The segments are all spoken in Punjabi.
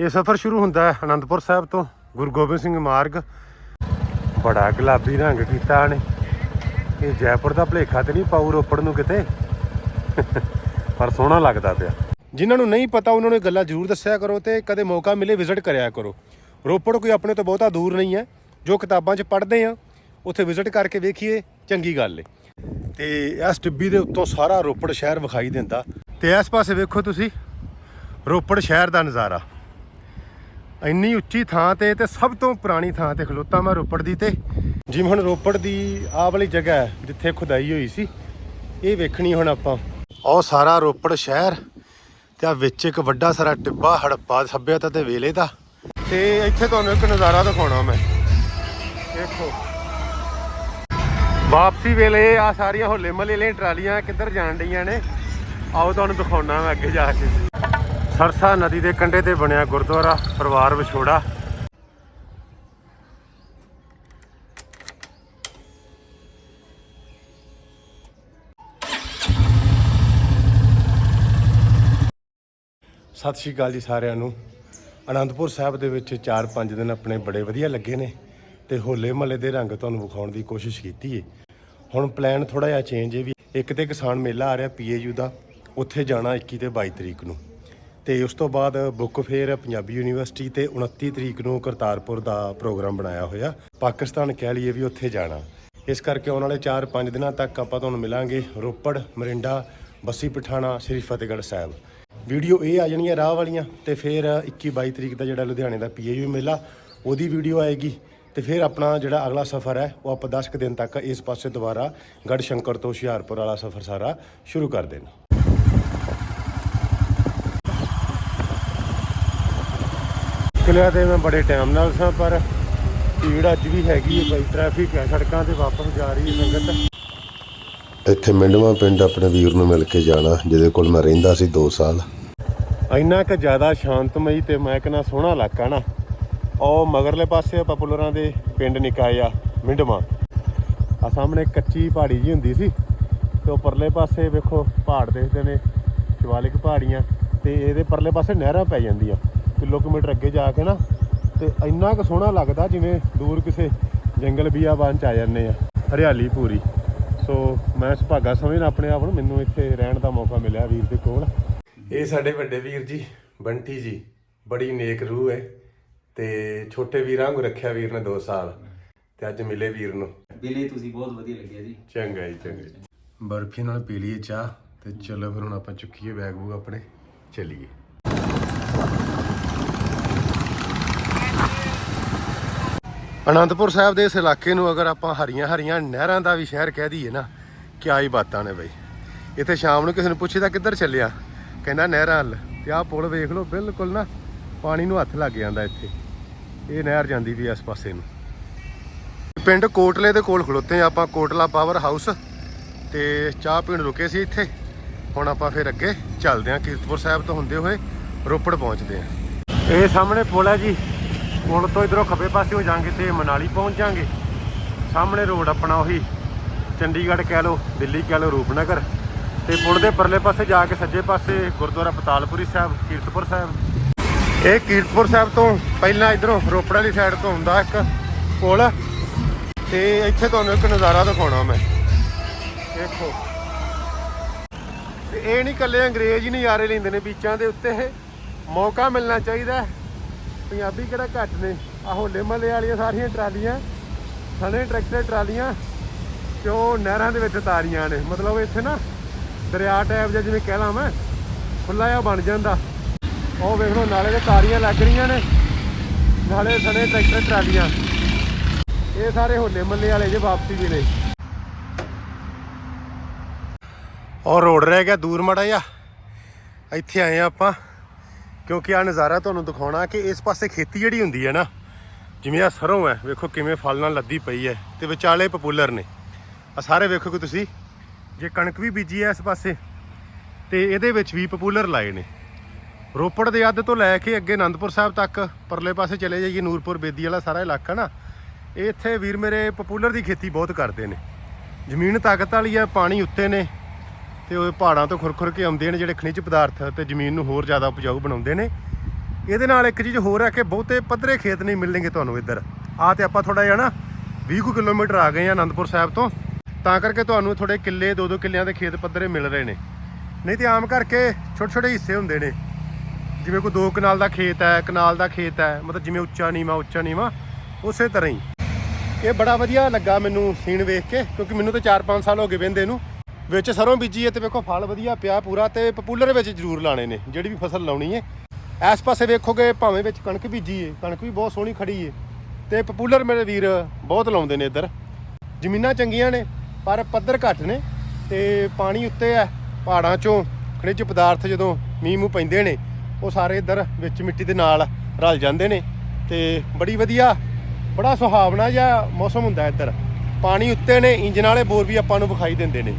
ਇਹ ਸਫ਼ਰ ਸ਼ੁਰੂ ਹੁੰਦਾ ਹੈ ਅਨੰਦਪੁਰ ਸਾਹਿਬ ਤੋਂ ਗੁਰੂ ਗੋਬਿੰਦ ਸਿੰਘ ਮਾਰਗ। ਬੜਾ ਗੁਲਾਬੀ ਰੰਗ ਕੀਤਾ ਨੇ। ਇਹ ਜੈਪੁਰ ਦਾ ਭਲੇਖਾ ਤੇ ਨਹੀਂ ਪਾਉ ਰੋਪੜ ਨੂੰ ਕਿਤੇ? ਪਰ ਸੋਹਣਾ ਲੱਗਦਾ ਪਿਆ। ਜਿਨ੍ਹਾਂ ਨੂੰ ਨਹੀਂ ਪਤਾ ਉਹਨਾਂ ਨੂੰ ਇਹ ਗੱਲਾਂ ਜ਼ਰੂਰ ਦੱਸਿਆ ਕਰੋ ਤੇ ਕਦੇ ਮੌਕਾ ਮਿਲੇ ਵਿਜ਼ਿਟ ਕਰਿਆ ਕਰੋ। ਰੋਪੜ ਕੋਈ ਆਪਣੇ ਤੋਂ ਬਹੁਤਾ ਦੂਰ ਨਹੀਂ ਹੈ। ਜੋ ਕਿਤਾਬਾਂ 'ਚ ਪੜ੍ਹਦੇ ਆ ਉੱਥੇ ਵਿਜ਼ਿਟ ਕਰਕੇ ਵੇਖੀਏ ਚੰਗੀ ਗੱਲ ਏ। ਤੇ ਇਸ ਟਿੱਬੀ ਦੇ ਉੱਤੋਂ ਸਾਰਾ ਰੋਪੜ ਸ਼ਹਿਰ ਵਿਖਾਈ ਦਿੰਦਾ। ਤੇ ਇਸ ਪਾਸੇ ਵੇਖੋ ਤੁਸੀਂ ਰੋਪੜ ਸ਼ਹਿਰ ਦਾ ਨਜ਼ਾਰਾ। ਇੰਨੀ ਉੱਚੀ ਥਾਂ ਤੇ ਤੇ ਸਭ ਤੋਂ ਪੁਰਾਣੀ ਥਾਂ ਤੇ ਖਲੋਤਾ ਮੈਂ ਰੋਪੜ ਦੀ ਤੇ। ਜਿਵੇਂ ਹੁਣ ਰੋਪੜ ਦੀ ਆਹ ਵਾਲੀ ਜਗ੍ਹਾ ਹੈ, ਜਿੱਥੇ ਖੁਦਾਈ ਹੋਈ ਸੀ, ਇਹ ਵੇਖਣੀ ਹੁਣ ਆਪਾਂ। ਉਹ ਸਾਰਾ ਰੋਪੜ ਸ਼ਹਿਰ ਤੇ ਆ ਵਿੱਚ ਇੱਕ ਵੱਡਾ ਸਾਰਾ ਟਿੱਬਾ ਹੜੱਪਾ ਸੱਭਿਅਤਾ ਤੇ ਵੇਲੇ ਦਾ। ਤੇ ਇੱਥੇ ਤੁਹਾਨੂੰ ਇੱਕ ਨਜ਼ਾਰਾ ਦਿਖਾਉਣਾ ਮੈਂ। ਦੇਖੋ। ਵਾਪਸੀ ਵੇਲੇ ਆ ਸਾਰੀਆਂ ਹੋਲੇ ਮਹੱਲੇ ਲਈ ਟਰਾਲੀਆਂ ਕਿੱਧਰ ਜਾਣ ਡੀਆਂ ਨੇ? ਆਓ ਤੁਹਾਨੂੰ ਦਿਖਾਉਣਾ ਮੈਂ ਅੱਗੇ ਜਾ ਕੇ। ਸਰਸਾ ਨਦੀ ਦੇ ਕੰਢੇ ਤੇ ਬਣਿਆ ਗੁਰਦੁਆਰਾ, ਪਰਿਵਾਰ ਵਿਛੋੜਾ। ਸਤਿ ਸ਼੍ਰੀ ਅਕਾਲ ਜੀ ਸਾਰਿਆਂ ਨੂੰ। ਅਨੰਦਪੁਰ ਸਾਹਿਬ ਦੇ ਵਿੱਚ 4-5 ਦਿਨ ਆਪਣੇ ਬੜੇ ਵਧੀਆ ਲੱਗੇ ਨੇ ਤੇ ਹੋਲੇ ਮਹੱਲੇ ਦੇ ਰੰਗ ਤੁਹਾਨੂੰ ਵਿਖਾਉਣ ਦੀ ਕੋਸ਼ਿਸ਼ ਕੀਤੀ ਏ। ਹੁਣ ਪਲਾਨ ਥੋੜਾ ਜਿਹਾ ਚੇਂਜ ਹੈ ਵੀ ਇੱਕ ਤੇ ਕਿਸਾਨ ਮੇਲਾ ਆ ਰਿਹਾ ਪੀਏਯੂ ਦਾ, ਉੱਥੇ ਜਾਣਾ 21 ਤੇ 22 ਤਰੀਕ ਨੂੰ। ਤੇ ਉਸ ਤੋਂ ਬਾਅਦ ਬੁੱਕ ਫੇਅਰ ਪੰਜਾਬੀ ਯੂਨੀਵਰਸਿਟੀ ਤੇ 29 ਤਰੀਕ ਨੂੰ ਕਰਤਾਰਪੁਰ ਦਾ ਪ੍ਰੋਗਰਾਮ ਬਣਾਇਆ ਹੋਇਆ। ਪਾਕਿਸਤਾਨ ਕਹਿ ਲਈਏ ਵੀ ਉੱਥੇ ਜਾਣਾ। ਇਸ ਕਰਕੇ ਆਉਣ ਵਾਲੇ 4-5 ਦਿਨਾਂ ਤੱਕ ਆਪਾਂ ਤੁਹਾਨੂੰ ਮਿਲਾਂਗੇ ਰੋਪੜ, ਮਰਿੰਡਾ, ਬੱਸੀ ਪਠਾਣਾ, ਸ੍ਰੀ ਫਤਿਹਗੜ੍ਹ ਸਾਹਿਬ। ਵੀਡੀਓ ਇਹ ਆ ਜਾਣੀਆਂ ਰਾਹ ਵਾਲੀਆਂ ਤੇ ਫਿਰ 21-22 ਤਰੀਕ ਦਾ ਜਿਹੜਾ ਲੁਧਿਆਣੇ ਦਾ ਪੀਏਯੂ ਮੇਲਾ, ਉਹਦੀ ਵੀਡੀਓ ਆਏਗੀ। ਤੇ ਫਿਰ ਆਪਣਾ ਜਿਹੜਾ ਅਗਲਾ ਸਫ਼ਰ ਹੈ, ਉਹ ਆਪਾਂ 10 ਕੁ ਦਿਨ ਤੱਕ ਇਸ ਪਾਸੇ ਦੁਬਾਰਾ ਗੜ ਸ਼ੰਕਰ ਤੋਂ ਹੁਸ਼ਿਆਰਪੁਰ ਵਾਲਾ ਸਫ਼ਰ ਸਾਰਾ ਸ਼ੁਰੂ ਕਰ ਦੇਣਾ। ਕਿਲਿਆ ਤੇ ਮੈਂ ਬੜੇ ਟਾਈਮ ਨਾਲ ਸਾਂ ਪਰ ਭੀੜ ਅੱਜ ਵੀ ਹੈਗੀ ਹੈ ਬਈ ਟ੍ਰੈਫਿਕ ਹੈ ਸੜਕਾਂ ਤੇ ਵਾਪਸ ਜਾ ਰਹੀ ਹੈ ਸੰਗਤ। ਇੱਥੇ ਮਿੰਡਵਾ ਪਿੰਡ ਆਪਣੇ ਵੀਰ ਨੂੰ ਮਿਲ ਕੇ ਜਾਣਾ ਜਿਹਦੇ ਕੋਲ ਮੈਂ ਰਹਿੰਦਾ ਸੀ 2 ਸਾਲ। ਇੰਨਾ ਕੁ ਜ਼ਿਆਦਾ ਸ਼ਾਂਤਮਈ ਤੇ ਮੈਂ ਕਹਿੰਦਾ ਸੋਹਣਾ ਇਲਾਕਾ ਨਾ। ਉਹ ਮਗਰਲੇ ਪਾਸੇ ਪਪੂਲਰਾਂ ਦੇ ਪਿੰਡ ਨਿਕਾਏ ਆ ਮਿੰਡਮਾ ਆ ਸਾਹਮਣੇ ਕੱਚੀ ਪਹਾੜੀ ਜੀ ਹੁੰਦੀ ਸੀ ਤੇ ਉਹ ਪਰਲੇ ਪਾਸੇ ਵੇਖੋ ਪਹਾੜ ਦੇਖਦੇ ਨੇ ਸ਼ਿਵਾਲਿਕ ਪਹਾੜੀਆਂ ਤੇ ਇਹਦੇ ਪਰਲੇ ਪਾਸੇ ਨਹਿਰਾਂ ਪੈ ਜਾਂਦੀਆਂ। ਕਿਲੋਮੀਟਰ ਅੱਗੇ ਜਾ ਕੇ ਨਾ ਤੇ ਇੰਨਾ ਕੁ ਸੋਹਣਾ ਲੱਗਦਾ ਜਿਵੇਂ ਦੂਰ ਕਿਸੇ ਜੰਗਲ ਬੀਆਬਾਨ ਚ ਆ ਜਾਂਦੇ ਆ ਹਰਿਆਲੀ ਪੂਰੀ। ਸੋ ਮੈਂ ਸੁਭਾਗਾ ਸਮਝਦਾ ਆਪਣੇ ਆਪ ਨੂੰ ਮੈਨੂੰ ਇੱਥੇ ਰਹਿਣ ਦਾ ਮੌਕਾ ਮਿਲਿਆ ਵੀਰ ਦੇ ਕੋਲ। ਇਹ ਸਾਡੇ ਵੱਡੇ ਵੀਰ ਜੀ ਬੰਟੀ ਜੀ ਬੜੀ ਨੇਕ ਰੂਹ ਹੈ ਤੇ ਛੋਟੇ ਵੀਰਾਂ ਨੂੰ ਰੱਖਿਆ ਵੀਰ ਨੇ 2 ਸਾਲ ਤੇ ਅੱਜ ਮਿਲੇ ਵੀਰ ਨੂੰ। ਬਿਲੇ ਤੁਸੀਂ ਬਹੁਤ ਵਧੀਆ ਲੱਗਿਆ ਜੀ। ਚੰਗਾ ਜੀ ਚੰਗਾ ਜੀ। ਬਰਫੀ ਨਾਲ ਪੀ ਲਈਏ ਚਾਹ ਤੇ ਚਲੋ ਫਿਰ ਹੁਣ ਆਪਾਂ ਚੁੱਕੀਏ ਬੈਗ ਬੂਗ ਆਪਣੇ ਚੱਲੀਏ। ਅਨੰਦਪੁਰ ਸਾਹਿਬ ਦੇ ਇਸ ਇਲਾਕੇ ਨੂੰ ਅਗਰ ਆਪਾਂ ਹਰੀਆਂ ਹਰੀਆਂ ਨਹਿਰਾਂ ਦਾ ਵੀ ਸ਼ਹਿਰ ਕਹਿ ਦਈਏ ਨਾ, ਕਿਆ ਹੀ ਬਾਤਾਂ ਨੇ ਬਈ। ਇੱਥੇ ਸ਼ਾਮ ਨੂੰ ਕਿਸੇ ਨੂੰ ਪੁੱਛੀਦਾ ਕਿੱਧਰ ਚੱਲਿਆ? ਕਹਿੰਦਾ ਨਹਿਰਾਂ ਹੱਲ ਤੇ ਆਹ ਪੁਲ ਵੇਖ ਲਓ, ਬਿਲਕੁਲ ਨਾ ਪਾਣੀ ਨੂੰ ਹੱਥ ਲੱਗ ਜਾਂਦਾ ਇੱਥੇ। ਇਹ ਨਹਿਰ ਜਾਂਦੀ ਵੀ ਇਸ ਪਾਸੇ ਨੂੰ। ਪਿੰਡ ਕੋਟਲੇ ਦੇ ਕੋਲ ਖਲੋਤੇ ਆ ਆਪਾਂ, ਕੋਟਲਾ ਪਾਵਰ ਹਾਊਸ। ਤੇ ਚਾਹ ਪੀਣ ਰੁਕੇ ਸੀ ਇੱਥੇ। ਹੁਣ ਆਪਾਂ ਫਿਰ ਅੱਗੇ ਚੱਲਦੇ ਆ ਕੀਰਤਪੁਰ ਸਾਹਿਬ ਤੋਂ ਹੁੰਦੇ ਹੋਏ ਰੋਪੜ ਪਹੁੰਚਦੇ ਆ ਇਹ ਸਾਹਮਣੇ ਪੁਲ ਹੈ ਜੀ। ਪੁਲ ਤੋਂ ਇਧਰੋਂ ਖੱਬੇ ਪਾਸੇ ਹੋ ਜਾਾਂਗੇ ਤੇ ਮਨਾਲੀ ਪਹੁੰਚ ਜਾਾਂਗੇ ਸਾਹਮਣੇ ਰੋਡ ਆਪਣਾ ਉਹੀ, ਚੰਡੀਗੜ੍ਹ ਕਹਿ ਲਓ, ਦਿੱਲੀ ਕਹਿ ਲਓ, ਰੂਪਨਗਰ। ਤੇ ਪੁਲ ਦੇ ਪਰਲੇ ਪਾਸੇ ਜਾ ਕੇ ਸੱਜੇ ਪਾਸੇ ਗੁਰਦੁਆਰਾ ਪਤਾਲਪੁਰੀ ਸਾਹਿਬ, ਕੀਰਤਪੁਰ ਸਾਹਿਬ। ਇਹ ਕੀਰਤਪੁਰ ਸਾਹਿਬ ਤੋਂ ਪਹਿਲਾਂ ਇਧਰੋਂ ਰੋਪੜ ਵਾਲੀ ਸਾਈਡ ਤੋਂ ਹੁੰਦਾ ਇੱਕ ਪੁਲ। ਤੇ ਇੱਥੇ ਤੁਹਾਨੂੰ ਇੱਕ ਨਜ਼ਾਰਾ ਦਿਖਾਉਣਾ ਮੈਂ। ਦੇਖੋ। ਤੇ ਇਹ ਨਹੀਂ ਕੱਲੇ ਅੰਗਰੇਜ਼ ਹੀ ਨਹੀਂ ਨਜ਼ਾਰੇ ਲੈਂਦੇ ਨੇ ਬੀਚਾਂ ਦੇ ਉੱਤੇ। ਮੌਕਾ ਮਿਲਣਾ ਚਾਹੀਦਾ ਪੰਜਾਬੀ ਕਿਹੜਾ ਘੱਟ ਨੇ? ਆ ਹੋਲੇ ਮਹੱਲੇ ਵਾਲੀਆਂ ਸਾਰੀਆਂ ਟਰਾਲੀਆਂ, ਸਣੇ ਟਰੈਕਟਰ ਟਰਾਲੀਆਂ ਤੇ ਉਹ ਨਹਿਰਾਂ ਦੇ ਵਿੱਚ ਤਾਰੀਆਂ ਨੇ? ਮਤਲਬ ਇੱਥੇ ਨਾ ਦਰਿਆ ਟੈਪ ਜਿਹਾ ਜਿਵੇਂ ਕਹਿ ਲਾਂ ਮੈਂ ਖੁੱਲਾ ਜਿਹਾ ਬਣ ਜਾਂਦਾ। ਉਹ ਵੇਖ ਲਓ, ਨਾਲੇ ਤੇ ਤਾਰੀਆਂ ਲੱਗ ਰਹੀਆਂ ਨੇ, ਨਾਲੇ ਸਣੇ ਟਰੈਕਟਰ ਟਰਾਲੀਆਂ। ਇਹ ਸਾਰੇ ਹੋਲੇ ਮੱਲੇ ਵਾਲੇ ਜੇ ਵਾਪਸੀ ਵੇਲੇ ਔਰ ਰੋਡ ਰਹਿ ਗਿਆ, ਦੂਰ ਮੜਾ ਜਾ ਇੱਥੇ ਆਏ ਆ ਆਪਾਂ। ਕਿਉਂਕਿ ਆ ਨਜ਼ਾਰਾ ਤੁਹਾਨੂੰ ਦਿਖਾਉਣਾ ਕਿ ਇਸ ਪਾਸੇ ਖੇਤੀ ਜਿਹੜੀ ਹੁੰਦੀ ਹੈ ਨਾ, ਜਿਵੇਂ ਆ ਸਰੋਂ ਹੈ, ਵੇਖੋ ਕਿਵੇਂ ਫਲ ਨਾਲ ਲੱਦੀ ਪਈ ਹੈ ਤੇ ਵਿਚਾਲੇ ਪਪੂਲਰ ਨੇ। ਆ ਸਾਰੇ ਵੇਖੋ ਕਿ ਤੁਸੀਂ, ਜੇ ਕਣਕ ਵੀ ਬੀਜੀ ਹੈ ਇਸ ਪਾਸੇ, ਤੇ ਇਹਦੇ ਵਿੱਚ ਵੀ ਪਪੂਲਰ ਲਾਏ ਨੇ। ਰੋਪੜ ਦੇ ਅੱਧ ਤੋਂ ਲੈ ਕੇ ਅੱਗੇ ਆਨੰਦਪੁਰ ਸਾਹਿਬ ਤੱਕ, ਪਰਲੇ ਪਾਸੇ ਚਲੇ ਜਾਈਏ ਨੂਰਪੁਰ, ਬੇਦੀ ਵਾਲਾ ਸਾਰਾ ਇਲਾਕਾ ਨਾ ਇਹ ਇੱਥੇ ਵੀਰ ਮੇਰੇ ਪਪੂਲਰ ਦੀ ਖੇਤੀ ਬਹੁਤ ਕਰਦੇ ਨੇ। ਜ਼ਮੀਨ ਤਾਕਤ ਵਾਲੀ ਹੈ, ਪਾਣੀ ਉੱਤੇ ਨੇ ਤੇ ਉਹ ਪਹਾੜਾਂ ਤੋਂ ਖੁਰਖੁਰ ਕੇ ਆਉਂਦੇ ਨੇ ਜਿਹੜੇ ਖਣਿਜ ਪਦਾਰਥ ਤੇ ਜ਼ਮੀਨ ਨੂੰ ਹੋਰ ਜ਼ਿਆਦਾ ਉਪਜਾਊ ਬਣਾਉਂਦੇ ਨੇ। ਇਹਦੇ ਨਾਲ ਇੱਕ ਚੀਜ਼ ਹੋਰ ਹੈ ਕਿ ਬਹੁਤੇ ਪੱਧਰੇ ਖੇਤ ਨਹੀਂ ਮਿਲਣਗੇ ਤੁਹਾਨੂੰ ਇੱਧਰ। ਆ ਤੇ ਆਪਾਂ ਥੋੜਾ ਜਿਹਾ ਨਾ 20 ਕੁ ਕਿਲੋਮੀਟਰ ਆ ਗਏ ਆ ਅਨੰਦਪੁਰ ਸਾਹਿਬ ਤੋਂ। ਤਾਂ ਕਰਕੇ ਤੁਹਾਨੂੰ ਥੋੜੇ ਕਿੱਲੇ ਦੋ ਦੋ ਕਿੱਲਿਆਂ ਦੇ ਖੇਤ ਪੱਧਰੇ ਮਿਲ ਰਹੇ ਨੇ। ਨਹੀਂ ਤੇ ਆਮ ਕਰਕੇ ਛੋਟੇ ਛੋਟੇ ਹਿੱਸੇ ਹੁੰਦੇ ਨੇ। ਜਿਵੇਂ ਕੋਈ ਦੋ ਕਨਾਲ ਦਾ ਖੇਤ ਹੈ, ਕਨਾਲ ਦਾ ਖੇਤ ਹੈ, ਮਤਲਬ ਜਿਵੇਂ ਉੱਚਾ ਨੀਵਾ ਉੱਚਾ ਨੀਵਾ, ਉਸੇ ਤਰ੍ਹਾਂ ਹੀ। ਇਹ ਬੜਾ ਵਧੀਆ ਲੱਗਾ ਮੈਨੂੰ ਸੀਨ ਵੇਖ ਕੇ, ਕਿਉਂਕਿ ਮੈਨੂੰ ਤਾਂ 4-5 ਸਾਲ ਹੋ ਗਏ ਵਹਿੰਦੇ ਨੂੰ। ਵਿੱਚ ਸਰੋਂ ਬੀਜੀ ਹੈ ਤੇ ਵੇਖੋ ਫਲ ਵਧੀਆ ਪਿਆ ਪੂਰਾ ਤੇ ਪਪੂਲਰ ਵਿੱਚ ਜ਼ਰੂਰ ਲਾਣੇ ਨੇ, ਜਿਹੜੀ ਵੀ ਫਸਲ ਲਾਉਣੀ ਹੈ। ਇਸ ਪਾਸੇ ਵੇਖੋਗੇ ਭਾਵੇਂ ਵਿੱਚ ਕਣਕ ਬੀਜੀ ਹੈ ਕਣਕ ਵੀ ਬਹੁਤ ਸੋਹਣੀ ਖੜੀ ਹੈ ਤੇ ਪਪੂਲਰ ਮੇਰੇ ਵੀਰ ਬਹੁਤ ਲਾਉਂਦੇ ਨੇ ਇੱਧਰ। ਜ਼ਮੀਨਾਂ ਚੰਗੀਆਂ ਨੇ, ਪਰ ਪੱਧਰ ਘੱਟ ਨੇ ਤੇ ਪਾਣੀ ਉੱਤੇ ਹੈ, ਪਹਾੜਾਂ ਚੋਂ ਖਣਿਜ ਪਦਾਰਥ ਜਦੋਂ ਮੀਂਹ ਮੂੰਹ ਪੈਂਦੇ ਨੇ, ਉਹ ਸਾਰੇ ਇੱਧਰ ਵਿੱਚ ਮਿੱਟੀ ਦੇ ਨਾਲ ਰਲ ਜਾਂਦੇ ਨੇ ਤੇ ਬੜੀ ਵਧੀਆ, ਬੜਾ ਸੁਹਾਵਣਾ ਜਿਹਾ ਮੌਸਮ ਹੁੰਦਾ ਇੱਧਰ। ਪਾਣੀ ਉੱਤੇ ਨੇ ਇੰਜਨ ਵਾਲੇ ਬੋਰ ਵੀ ਆਪਾਂ ਨੂੰ ਵਿਖਾਈ ਦਿੰਦੇ ਨੇ।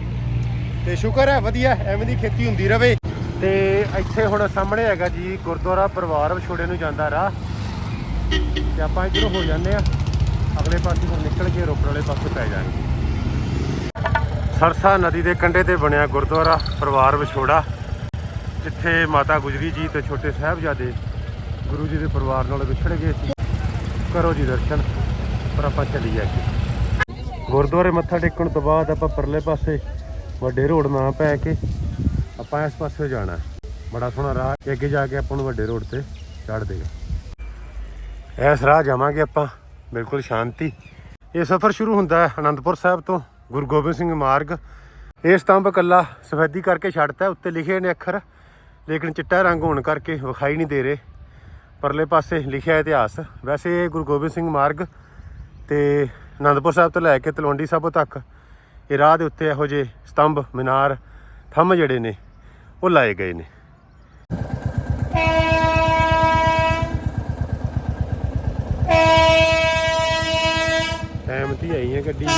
ਤੇ ਸ਼ੁਕਰ ਹੈ, ਵਧੀਆ ਐਵੇਂ ਦੀ ਖੇਤੀ ਹੁੰਦੀ ਰਵੇ। ਤੇ ਇੱਥੇ ਹੁਣ ਸਾਹਮਣੇ ਹੈਗਾ ਜੀ, ਗੁਰਦੁਆਰਾ ਪਰਿਵਾਰ ਵਿਛੋੜੇ ਨੂੰ ਜਾਂਦਾ ਰਾਹ। ਤੇ ਆਪਾਂ ਇੱਧਰੋਂ ਹੋ ਜਾਂਦੇ ਆ ਅਗਲੇ ਪਾਸੇ ਤੋਂ ਨਿਕਲ ਕੇ ਰੋਪੜ ਵਾਲੇ ਪਾਸੇ ਪੈ ਜਾਣਗੇ। ਸਰਸਾ ਨਦੀ ਦੇ ਕੰਢੇ ਤੇ ਬਣਿਆ ਗੁਰਦੁਆਰਾ ਪਰਿਵਾਰ ਵਿਛੋੜਾ। ਜਿੱਥੇ ਮਾਤਾ ਗੁਜਰੀ ਜੀ ਤੇ ਛੋਟੇ ਸਾਹਿਬਜ਼ਾਦੇ ਗੁਰੂ ਜੀ ਦੇ ਪਰਿਵਾਰ ਨਾਲ ਵਿਛੜ ਗਏ ਸੀ। ਕਰੋ ਜੀ ਦਰਸ਼ਨ, ਪਰ ਆਪਾਂ ਚੱਲੀਏ ਅੱਗੇ। ਗੁਰਦੁਆਰੇ ਮੱਥਾ ਟੇਕਣ ਤੋਂ ਬਾਅਦ ਆਪਾਂ ਪਰਲੇ ਪਾਸੇ ਵੱਡੇ ਰੋਡ ਨਾ ਪੈ ਕੇ ਆਪਾਂ ਇਸ ਪਾਸੇ ਜਾਣਾ। ਬੜਾ ਸੋਹਣਾ ਰਾਹ ਅੱਗੇ ਜਾ ਕੇ ਆਪਾਂ ਨੂੰ ਵੱਡੇ ਰੋਡ ਤੇ ਚੜ੍ਹ ਦੇਗਾ। ਇਸ ਰਾਹ ਜਾਵਾਂਗੇ ਆਪਾਂ। ਬਿਲਕੁਲ ਸ਼ਾਂਤੀ। ਇਹ ਸਫ਼ਰ ਸ਼ੁਰੂ ਹੁੰਦਾ ਹੈ ਅਨੰਦਪੁਰ ਸਾਹਿਬ ਤੋਂ, ਗੁਰੂ ਗੋਬਿੰਦ ਸਿੰਘ ਮਾਰਗ। ਇਹ ਸਤੰਭ ਕੱਲਾ ਸਫੈਦੀ ਕਰਕੇ ਛੱਡਤਾ ਉੱਤੇ ਲਿਖੇ ਨੇ ਅੱਖਰ। ਲੇਕਿਨ ਚਿੱਟਾ ਰੰਗ ਹੋਣ ਕਰਕੇ ਵਿਖਾਈ ਨਹੀਂ ਦੇ ਰਹੇ। ਪਰਲੇ ਪਾਸੇ ਲਿਖਿਆ ਇਤਿਹਾਸ। ਵੈਸੇ ਇਹ ਗੁਰੂ ਗੋਬਿੰਦ ਸਿੰਘ ਮਾਰਗ ਤੇ ਅਨੰਦਪੁਰ ਸਾਹਿਬ ਤੋਂ ਲੈ ਕੇ ਤਲਵੰਡੀ ਸਾਬੋ ਤੱਕ ਇਹ ਰਾਹ ਦੇ ਉੱਤੇ ਇਹੋ ਜਿਹੇ ਸਤੰਭ, ਮੀਨਾਰ, ਥੰਮ ਜਿਹੜੇ ਨੇ, ਉਹ ਲਾਏ ਗਏ ਨੇ। ਟਾਈਮ ਤੇ ਆਈ ਹੈ ਗੱਡੀ ਹੈ,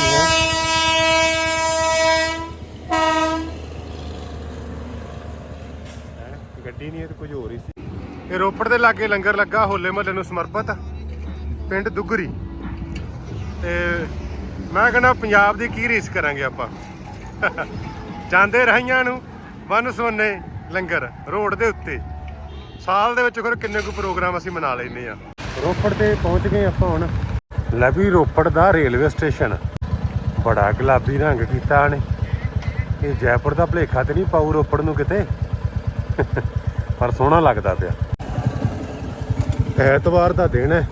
ਗੱਡੀ ਨਹੀਂ, ਇਹ ਤਾਂ ਕੁਝ ਹੋਰ ਹੀ ਸੀ। ਇਹ ਰੋਪੜ ਦੇ ਲਾਗੇ ਲੰਗਰ ਲੱਗਾ, ਹੋਲੇ ਮਹੱਲੇ ਨੂੰ ਸਮਰਪਿਤ, ਪਿੰਡ ਦੁੱਗਰੀ। ਤੇ ਮੈਂ ਕਹਿੰਦਾ ਪੰਜਾਬ ਦੀ ਕੀ ਰੀਸ ਕਰਾਂਗੇ ਆਪਾਂ? ਜਾਂਦੇ ਰਹੀਆਂ ਨੂੰ ਵਨ ਸੋਨੇ ਲੰਗਰ ਰੋਡ ਦੇ ਉੱਤੇ। ਸਾਲ ਦੇ ਵਿੱਚ ਫਿਰ ਕਿੰਨੇ ਕੁ ਪ੍ਰੋਗਰਾਮ ਅਸੀਂ ਮਨਾ ਲੈਂਦੇ ਆ। ਰੋਪੜ ਤੇ ਪਹੁੰਚ ਗਏ ਆਪਾਂ ਹੁਣ। ਲੈ ਵੀ ਰੋਪੜ ਦਾ ਰੇਲਵੇ ਸਟੇਸ਼ਨ। ਬੜਾ ਗੁਲਾਬੀ ਰੰਗ ਕੀਤਾ ਨੇ। ਇਹ ਜੈਪੁਰ ਦਾ ਭਲੇਖਾ ਤੇ ਨਹੀਂ ਪਾਉ ਰੋਪੜ ਨੂੰ ਕਿਤੇ? ਪਰ ਸੋਹਣਾ ਲੱਗਦਾ ਪਿਆ। ਐਤਵਾਰ ਦਾ ਦਿਨ ਹੈ।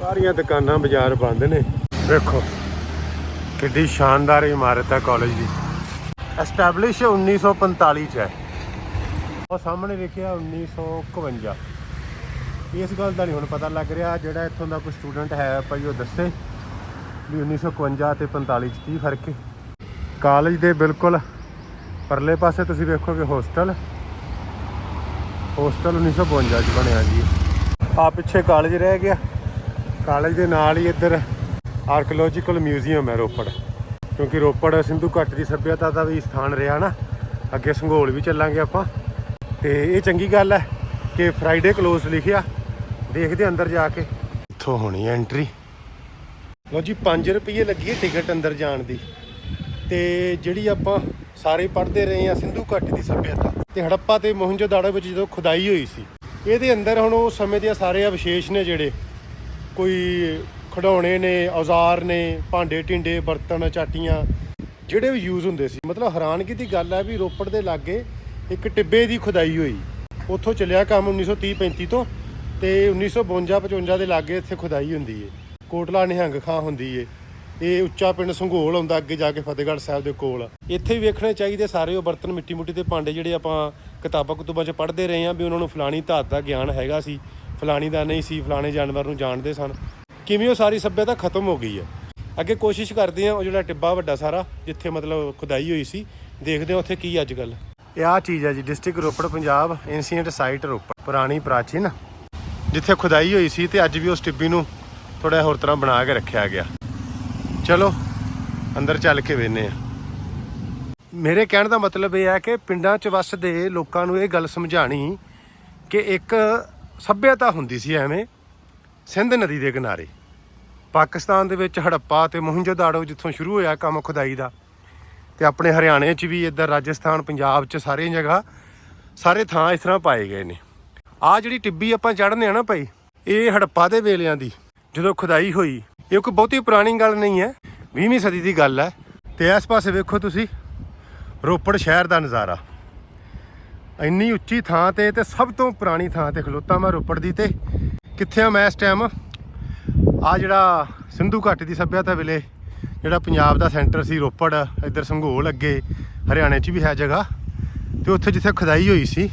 ਸਾਰੀਆਂ ਦੁਕਾਨਾਂ ਬਾਜ਼ਾਰ ਬੰਦ ਨੇ। ਵੇਖੋ, ਕਿੱਡੀ ਸ਼ਾਨਦਾਰ ਇਮਾਰਤ ਹੈ ਕਾਲਜ ਦੀ। ਐਸਟੈਬਲਿਸ਼ 1945 ਚ ਹੈ। ਉਹ ਸਾਹਮਣੇ ਲਿਖਿਆ 1951 ਇਸ ਗੱਲ ਦਾ ਨਹੀਂ ਹੁਣ ਪਤਾ ਲੱਗ ਰਿਹਾ, ਜਿਹੜਾ ਇੱਥੋਂ ਦਾ ਕੋਈ ਸਟੂਡੈਂਟ ਹੈ, ਭਾਈ ਉਹ ਦੱਸੇ ਵੀ 1951 ਤੇ 45 ਚ ਕੀ ਫ਼ਰਕ ਹੈ। ਕਾਲਜ ਦੇ ਬਿਲਕੁਲ ਪਰਲੇ ਪਾਸੇ ਤੁਸੀਂ ਵੇਖੋਗੇ ਹੋਸਟਲ ਹੋਸਟਲ 1952 ਚ ਬਣਿਆ ਜੀ। ਆ ਪਿੱਛੇ ਕਾਲਜ ਰਹਿ ਗਿਆ। ਕਾਲਜ ਦੇ ਨਾਲ ਹੀ ਇੱਧਰ ਆਰਕੀਓਲੋਜੀਕਲ ਮਿਊਜ਼ੀਅਮ ਹੈ ਰੋਪੜ। ਕਿਉਂਕਿ ਰੋਪੜ ਸਿੰਧੂ ਘਾਟੀ ਦੀ ਸੱਭਿਅਤਾ ਦਾ ਵੀ ਸਥਾਨ ਰਿਹਾ ਨਾ, ਅੱਗੇ ਸੰਘੋਲ ਵੀ ਚੱਲਾਂਗੇ ਆਪਾਂ। ਤੇ ਇਹ ਚੰਗੀ ਗੱਲ ਹੈ ਕਿ ਫਰਾਈਡੇ ਕਲੋਜ਼ ਲਿਖਿਆ, ਦੇਖਦੇ ਅੰਦਰ ਜਾ ਕੇ। ਇੱਥੋਂ ਹੋਣੀ ਐਂਟਰੀ ਲੋ ਜੀ 5 ਰੁਪਏ ਲੱਗੀ ਹੈ ਟਿਕਟ ਅੰਦਰ ਜਾਣ ਦੀ। ਤੇ ਜਿਹੜੀ ਆਪਾਂ ਸਾਰੇ ਪੜ੍ਹਦੇ ਰਹੇ ਆ ਸਿੰਧੂ ਘਾਟੀ ਦੀ ਸੱਭਿਅਤਾ, ਤੇ ਹੜੱਪਾ ਤੇ ਮੋਹਨਜੋਦਾੜੋ ਵਿੱਚ ਜਦੋਂ ਖੁਦਾਈ ਹੋਈ ਸੀ, ਇਹਦੇ ਅੰਦਰ ਹੁਣ ਉਹ ਸਮੇਂ ਦੇ ਸਾਰੇ ਵਿਸ਼ੇਸ਼ ਨੇ ਜਿਹੜੇ, ਕੋਈ ਖਿਡੌਣੇ ਨੇ, ਔਜ਼ਾਰ ਨੇ, ਭਾਂਡੇ ਢਿੰਡੇ ਬਰਤਨ, ਚਾਟੀਆਂ, ਜਿਹੜੇ ਵੀ ਯੂਜ਼ ਹੁੰਦੇ ਸੀ। ਮਤਲਬ ਹੈਰਾਨਗੀ ਦੀ ਗੱਲ ਹੈ ਵੀ ਰੋਪੜ ਦੇ ਲਾਗੇ ਇੱਕ ਟਿੱਬੇ ਦੀ ਖੁਦਾਈ ਹੋਈ। ਉੱਥੋਂ ਚੱਲਿਆ ਕੰਮ 1930 35 ਤੋਂ ਤੇ 1952 55 ਦੇ ਲਾਗੇ ਇੱਥੇ ਖੁਦਾਈ ਹੁੰਦੀ ਏ। ਕੋਟਲਾ ਨਿਹੰਗ ਖਾਂ ਹੁੰਦੀ ਏ। ਇਹ ਉੱਚਾ ਪਿੰਡ ਸੰਘੋਲ ਆਉਂਦਾ ਅੱਗੇ ਜਾ ਕੇ ਫਤਿਹਗੜ੍ਹ ਸਾਹਿਬ ਦੇ ਕੋਲ। ਇੱਥੇ ਵੀ ਵੇਖਣੇ ਚਾਹੀਦੇ ਸਾਰੇ ਉਹ ਬਰਤਨ ਮਿੱਟੀ ਮੁੱਟੀ ਦੇ ਭਾਂਡੇ ਜਿਹੜੇ ਆਪਾਂ ਕਿਤਾਬਾਂ ਕੁਤੂਬਾਂ 'ਚ ਪੜ੍ਹਦੇ ਰਹੇ ਹਾਂ ਵੀ ਉਹਨਾਂ ਨੂੰ ਫਲਾਣੀ ਧਾਤ ਦਾ ਗਿਆਨ ਹੈਗਾ ਸੀ। ਫਲਾਣੀ ਦਾ ਨਹੀਂ ਸੀ, ਫਲਾਣੇ ਜਾਨਵਰ ਨੂੰ ਜਾਣਦੇ ਸਨ। ਕਿਵੇਂ ਉਹ ਸਾਰੀ ਸੱਭਿਅਤਾ ਖਤਮ ਹੋ ਗਈ ਹੈ? ਅੱਗੇ ਕੋਸ਼ਿਸ਼ ਕਰਦੇ ਆ ਉਹ ਜਿਹੜਾ ਟਿੱਬਾ ਵੱਡਾ ਸਾਰਾ, ਜਿੱਥੇ ਮਤਲਬ ਖੁਦਾਈ ਹੋਈ ਸੀ, ਦੇਖਦੇ ਆ ਉੱਥੇ ਕੀ ਅੱਜ ਕੱਲ ਇਹ ਆ ਚੀਜ਼ ਹੈ ਜੀ, district Ropar, Punjab ancient site Ropar, ਪੁਰਾਣੀ, ਪ੍ਰਾਚੀਨ, ਜਿੱਥੇ ਖੁਦਾਈ ਹੋਈ ਸੀ ਤੇ ਅੱਜ ਵੀ ਉਸ ਟਿੱਬੀ ਨੂੰ ਥੋੜਾ ਹੋਰ ਤਰ੍ਹਾਂ ਬਣਾ ਕੇ ਰੱਖਿਆ ਗਿਆ। ਚਲੋ, ਅੰਦਰ ਚੱਲ ਕੇ ਵੇਨੇ ਆ ਮੇਰੇ ਕਹਿਣ ਦਾ ਮਤਲਬ ਇਹ ਹੈ ਕਿ ਪਿੰਡਾਂ 'ਚ ਵੱਸਦੇ ਲੋਕਾਂ ਨੂੰ ਇਹ ਗੱਲ ਸਮਝਾਣੀ ਕਿ ਇੱਕ ਸੱਭਿਅਤਾ ਹੁੰਦੀ ਸੀ ਐਵੇਂ, ਸਿੰਧ ਨਦੀ ਦੇ ਕਿਨਾਰੇ। ਪਾਕਿਸਤਾਨ ਦੇ ਵਿੱਚ ਹੜੱਪਾ ਤੇ ਮੋਹਨਜੋਦਾੜੋ ਜਿੱਥੋਂ ਸ਼ੁਰੂ ਹੋਇਆ ਕੰਮ ਖੁਦਾਈ ਦਾ ਤੇ ਆਪਣੇ ਹਰਿਆਣੇ 'ਚ ਵੀ ਇੱਧਰ ਰਾਜਸਥਾਨ, ਪੰਜਾਬ 'ਚ ਸਾਰੇ ਜਗ੍ਹਾ ਸਾਰੇ ਥਾਂ ਇਸ ਤਰ੍ਹਾਂ ਪਾਏ ਗਏ ਨੇ। ਆ ਜਿਹੜੀ ਟਿੱਬੀ ਆਪਾਂ ਚੜ੍ਹਨੇ ਆ ਨਾ ਭਾਈ, ਇਹ ਹੜੱਪਾ ਦੇ ਵੇਲਿਆਂ ਦੀ, ਜਦੋਂ ਖੁਦਾਈ ਹੋਈ, ਇਹ ਕੋਈ ਬਹੁਤੀ ਪੁਰਾਣੀ ਗੱਲ ਨਹੀਂ ਹੈ 20ਵੀਂ ਸਦੀ ਦੀ ਗੱਲ ਹੈ। ਤੇ ਇਸ ਪਾਸੇ ਵੇਖੋ ਤੁਸੀਂ, ਰੋਪੜ ਸ਼ਹਿਰ ਦਾ ਨਜ਼ਾਰਾ। ਇੰਨੀ ਉੱਚੀ ਥਾਂ ਤੇ ਤੇ ਸਭ ਤੋਂ ਪੁਰਾਣੀ ਥਾਂ ਤੇ ਖਲੋਤਾ ਮੈਂ ਰੋਪੜ ਦੀ ਤੇ, ਕਿੱਥੇ ਆ ਮੈਂ ਇਸ ਟਾਈਮ ਆ ਜਿਹੜਾ ਸਿੰਧੂ ਘਾਟੀ ਦੀ ਸੱਭਿਅਤਾ ਵੇਲੇ ਜਿਹੜਾ ਪੰਜਾਬ ਦਾ ਸੈਂਟਰ ਸੀ ਰੋਪੜ, ਇੱਧਰ ਸੰਘੋਲ ਅੱਗੇ ਹਰਿਆਣੇ 'ਚ ਵੀ ਹੈ ਜਗ੍ਹਾ, ਤੇ ਉੱਥੇ ਜਿੱਥੇ ਖੁਦਾਈ ਹੋਈ ਸੀ,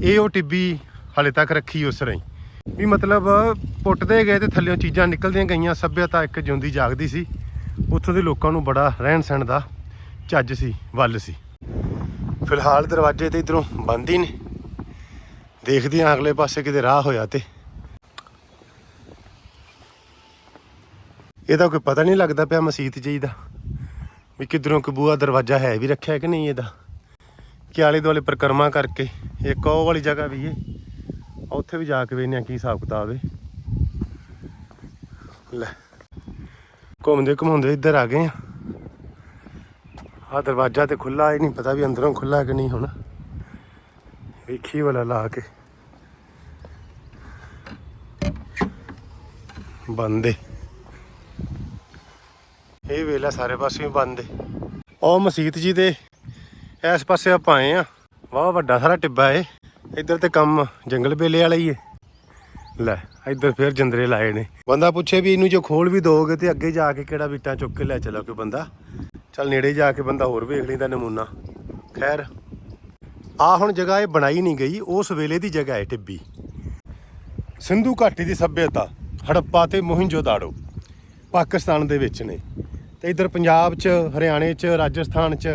ਇਹ ਉਹ ਟਿੱਬੀ ਹਾਲੇ ਤੱਕ ਰੱਖੀ ਉਸ ਰਹੀ। ਵੀ ਮਤਲਬ ਪੁੱਟਦੇ ਗਏ ਤੇ ਥੱਲਿਓਂ ਚੀਜ਼ਾਂ ਨਿਕਲਦੀਆਂ ਗਈਆਂ, ਸੱਭਿਅਤਾ ਇੱਕ ਜਿਉਂਦੀ ਜਾਗਦੀ ਸੀ। ਉੱਥੋਂ ਦੇ ਲੋਕਾਂ ਨੂੰ ਬੜਾ ਰਹਿਣ ਸਹਿਣ ਦਾ ਚੱਜ ਸੀ, ਵੱਲ ਸੀ। ਫਿਲਹਾਲ ਦਰਵਾਜ਼ੇ ਤੇ ਇਧਰੋਂ ਬੰਦ ਹੀ ਨੇ ਦੇਖਦੇ ਹਾਂ ਅਗਲੇ ਪਾਸੇ ਕਿਤੇ ਰਾਹ ਹੋਇਆ ਤੇ। ਇਹਦਾ ਕੋਈ ਪਤਾ ਨਹੀਂ ਲੱਗਦਾ ਪਿਆ ਮਸਜਿਦ ਜੀ ਦਾ ਵੀ ਕਿਧਰੋਂ ਕਬੂਆ ਦਰਵਾਜ਼ਾ ਹੈ ਵੀ ਰੱਖਿਆ ਕਿ ਨਹੀਂ ਇਹਦਾ। ਕਿ ਆਲੇ ਦੁਆਲੇ ਪਰਿਕਰਮਾ ਕਰਕੇ ਇੱਕ ਉਹ ਵਾਲੀ ਜਗ੍ਹਾ ਵੀ ਏ, ਉੱਥੇ ਵੀ ਜਾ ਕੇ ਵੇਖਦੇ ਹਾਂ ਕੀ ਹਿਸਾਬ ਕਿਤਾਬ ਏ। ਲੈ, ਘੁੰਮਦੇ ਘੁਮਾਉਂਦੇ ਇੱਧਰ ਆ ਗਏ ਆ ਆ ਦਰਵਾਜ਼ਾ ਤੇ ਖੁੱਲਾ ਇਹ ਨਹੀਂ ਪਤਾ ਵੀ ਅੰਦਰੋਂ ਖੁੱਲਾ ਕਿ ਨਹੀਂ ਹੁਣ। ਵੇਖੀ ਵਾਲਾ ਲਾ ਕੇ। ਬੰਦ ਇਹ ਵੇਲਾ ਸਾਰੇ ਪਾਸੇ ਬੰਦ ਏ। ਉਹ ਮਸਜਿਦ ਜੀ ਦੇ ਇਸ ਪਾਸੇ ਆਪਾਂ ਆਏ ਆ। ਵਾਹ, ਵੱਡਾ ਸਾਰਾ ਟਿੱਬਾ ਏ। ਇੱਧਰ ਤੇ ਕੰਮ ਜੰਗਲ ਬੇਲੇ ਵਾਲਾ ਹੀ ਏ। ਲੈ, ਇੱਧਰ ਫੇਰ ਜੰਦਰੇ ਲਾਏ ਨੇ। ਬੰਦਾ ਪੁੱਛੇ ਵੀ ਇਹਨੂੰ ਜੋ ਖੋਲ ਵੀ ਦੋਗੇ ਤੇ ਅੱਗੇ ਜਾ ਕੇ ਕਿਹੜਾ ਬਿੱਟਾਂ ਚੁੱਕ ਕੇ ਲੈ ਚਲਾ ਕੋਈ ਬੰਦਾ? ਚੱਲ ਨੇੜੇ ਜਾ ਕੇ ਬੰਦਾ ਹੋਰ ਵੇਖ ਲੈਂਦਾ ਨਮੂਨਾ। ਖੈਰ ਆ ਹੁਣ ਜਗ੍ਹਾ ਇਹ ਬਣਾਈ ਨਹੀਂ ਗਈ, ਉਸ ਵੇਲੇ ਦੀ ਜਗ੍ਹਾ ਹੈ ਟਿੱਬੀ। ਸਿੰਧੂ ਘਾਟੀ ਦੀ ਸੱਭਿਅਤਾ, ਹੜੱਪਾ ਤੇ ਮੋਹਿੰਜੋਦਾੜੋ ਪਾਕਿਸਤਾਨ ਦੇ ਵਿੱਚ ਨੇ। ਤੇ ਇਧਰ ਪੰਜਾਬ 'ਚ, ਹਰਿਆਣੇ 'ਚ, ਰਾਜਸਥਾਨ 'ਚ,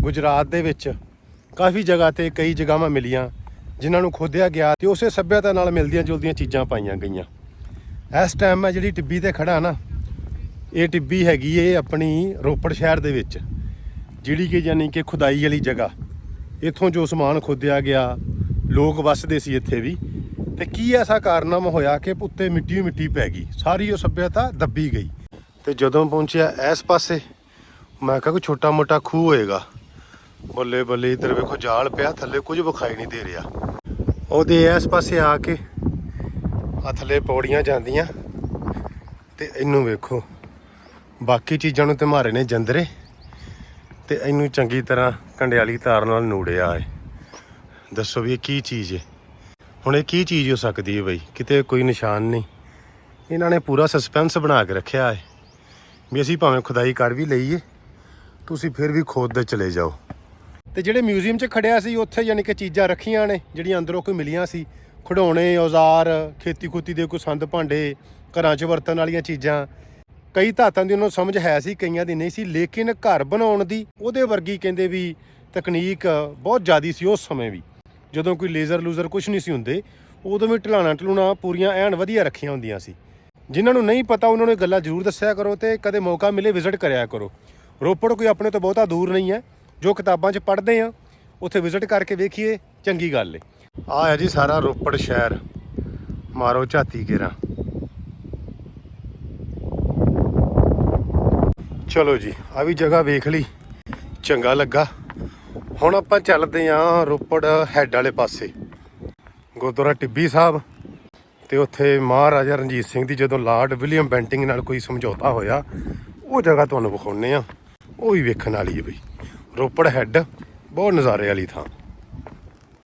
ਗੁਜਰਾਤ ਦੇ ਵਿੱਚ ਕਾਫੀ ਜਗ੍ਹਾ ਤੇ ਕਈ ਜਗ੍ਹਾਵਾਂ ਮਿਲੀਆਂ, ਜਿਨ੍ਹਾਂ ਨੂੰ ਖੋਦਿਆ ਗਿਆ ਤੇ ਉਸੇ ਸੱਭਿਅਤਾ ਨਾਲ ਮਿਲਦੀਆਂ ਜੁਲਦੀਆਂ ਚੀਜ਼ਾਂ ਪਾਈਆਂ ਗਈਆਂ। ਇਸ ਟਾਈਮ ਮੈਂ ਜਿਹੜੀ ਟਿੱਬੀ ਤੇ ਖੜਾ ਨਾ, ਇਹ ਟਿੱਬੀ ਹੈਗੀ ਏ ਆਪਣੀ ਰੋਪੜ ਸ਼ਹਿਰ ਦੇ ਵਿੱਚ, ਜਿਹੜੀ ਕਿ ਯਾਨੀ ਕਿ ਖੁਦਾਈ ਵਾਲੀ ਜਗ੍ਹਾ। ਇੱਥੋਂ ਜੋ ਸਮਾਨ ਖੋਦਿਆ ਗਿਆ, ਲੋਕ ਵੱਸਦੇ ਸੀ ਇੱਥੇ ਵੀ। ਤੇ ਕੀ ਐਸਾ ਕਾਰਨਾਮਾ ਹੋਇਆ ਕਿ ਉੱਤੇ ਮਿੱਟੀ ਮਿੱਟੀ ਪੈ ਗਈ, ਸਾਰੀ ਉਹ ਸੱਭਿਅਤਾ ਦੱਬੀ ਗਈ। ਤੇ ਜਦੋਂ ਪਹੁੰਚਿਆ ਇਸ ਪਾਸੇ, ਮੈਂ ਕਿਹਾ ਕੋਈ ਛੋਟਾ ਮੋਟਾ ਖੂਹ ਹੋਏਗਾ। ਬੱਲੇ ਬੱਲੇ ਇਧਰ ਵੇਖੋ ਜਾਲ ਪਿਆ, ਥੱਲੇ ਕੁਝ ਵਿਖਾਈ ਨਹੀਂ ਦੇ ਰਿਹਾ। ਉਹਦੇ ਇਸ ਪਾਸੇ ਆ ਕੇ ਆ ਥੱਲੇ ਪੌੜੀਆਂ ਜਾਂਦੀਆਂ ਤੇ ਇਹਨੂੰ ਵੇਖੋ। ਬਾਕੀ ਚੀਜ਼ਾਂ ਨੂੰ ਤੇ ਮਾਰੇ ਨੇ ਜੰਦਰੇ ਤੇ ਇਹਨੂੰ ਚੰਗੀ ਤਰ੍ਹਾਂ ਕੰਡਿਆਲੀ ਤਾਰ ਨਾਲ ਨੂੜਿਆ ਏ ਦੱਸੋ ਵੀ ਇਹ ਕੀ ਚੀਜ਼ ਏ ਹੁਣ ਇਹ ਕੀ ਚੀਜ਼ ਹੋ ਸਕਦੀ ਏ ਬਈ? ਕਿਤੇ ਕੋਈ ਨਿਸ਼ਾਨ ਨਹੀਂ। ਇਹਨਾਂ ਨੇ ਪੂਰਾ ਸਸਪੈਂਸ ਬਣਾ ਕੇ ਰੱਖਿਆ ਏ ਵੀ ਅਸੀਂ ਭਾਵੇਂ ਖੁਦਾਈ ਕਰ ਵੀ ਲਈਏ, ਤੁਸੀਂ ਫਿਰ ਵੀ ਖੋਦ ਖੋਦਦੇ ਚਲੇ ਜਾਓ। ਤੇ ਜਿਹੜੇ ਮਿਊਜ਼ੀਅਮ 'ਚ ਖੜਿਆ ਸੀ, ਉੱਥੇ ਯਾਨੀ ਕਿ ਚੀਜ਼ਾਂ ਰੱਖੀਆਂ ਨੇ, ਜਿਹੜੀਆਂ ਅੰਦਰੋਂ ਕੋਈ ਮਿਲੀਆਂ ਸੀ। ਖਿਡੌਣੇ, ਔਜ਼ਾਰ ਖੇਤੀ ਖੁਤੀ ਦੇ ਕੋਈ ਸੰਦ ਭਾਂਡੇ, ਘਰਾਂ 'ਚ ਵਰਤਣ ਵਾਲੀਆਂ ਚੀਜ਼ਾਂ। ਕਈ ਧਾਤਾਂ ਦੀ ਉਹਨਾਂ ਨੂੰ ਸਮਝ ਹੈ ਸੀ, ਕਈਆਂ ਦੀ ਨਹੀਂ ਸੀ, ਲੇਕਿਨ ਘਰ ਬਣਾਉਣ ਦੀ ਉਹਦੇ ਵਰਗੀ ਕਹਿੰਦੇ ਵੀ ਤਕਨੀਕ ਬਹੁਤ ਜ਼ਿਆਦੀ ਸੀ ਉਸ ਸਮੇਂ ਵੀ। ਜਦੋਂ ਕੋਈ ਲੇਜ਼ਰ ਲੂਜ਼ਰ ਕੁਝ ਨਹੀਂ ਸੀ ਹੁੰਦੇ, ਉਦੋਂ ਵੀ ਢਲਾਣਾ ਢਲੂਣਾ ਪੂਰੀਆਂ ਐਨ ਵਧੀਆ ਰੱਖੀਆਂ ਹੁੰਦੀਆਂ ਸੀ। ਜਿਨ੍ਹਾਂ ਨੂੰ ਨਹੀਂ ਪਤਾ, ਉਹਨਾਂ ਨੂੰ ਇਹ ਗੱਲਾਂ ਜ਼ਰੂਰ ਦੱਸਿਆ ਕਰੋ ਤੇ ਕਦੇ ਮੌਕਾ ਮਿਲੇ ਵਿਜ਼ਿਟ ਕਰਿਆ ਕਰੋ। ਰੋਪੜ ਕੋਈ ਆਪਣੇ ਤੋਂ ਬਹੁਤਾ ਦੂਰ ਨਹੀਂ ਹੈ, ਜੋ ਕਿਤਾਬਾਂ 'ਚ ਪੜ੍ਹਦੇ ਆ ਉੱਥੇ ਵਿਜ਼ਿਟ ਕਰਕੇ ਵੇਖੀਏ, ਚੰਗੀ ਗੱਲ ਏ। ਆ ਹੈ ਜੀ ਸਾਰਾ ਰੋਪੜ ਸ਼ਹਿਰ, ਮਾਰੋ ਝਾਤੀ ਕੇਰਾ ਚਲੋ ਜੀ ਆ ਵੀ ਜਗ੍ਹਾ ਵੇਖ ਲਈ, ਚੰਗਾ ਲੱਗਾ। ਹੁਣ ਆਪਾਂ ਚੱਲਦੇ ਆਂ ਰੋਪੜ ਹੈੱਡ ਵਾਲੇ ਪਾਸੇ, ਗੁਰਦੁਆਰਾ ਟਿੱਬੀ ਸਾਹਿਬ। ਤੇ ਉੱਥੇ ਮਹਾਰਾਜਾ ਰਣਜੀਤ ਸਿੰਘ ਦੀ ਜਦੋਂ ਲਾਰਡ ਵਿਲੀਅਮ ਬੈਂਟਿੰਗ ਨਾਲ ਕੋਈ ਸਮਝੌਤਾ ਹੋਇਆ, ਉਹ ਜਗ੍ਹਾ ਤੁਹਾਨੂੰ ਵਿਖਾਉਣੇ ਆ ਉਹ ਵੀ ਵੇਖਣ ਵਾਲੀ ਹੈ ਬਈ। ਰੋਪੜ ਹੈੱਡ, ਬਹੁਤ ਨਜ਼ਾਰੇ ਵਾਲੀ ਥਾਂ।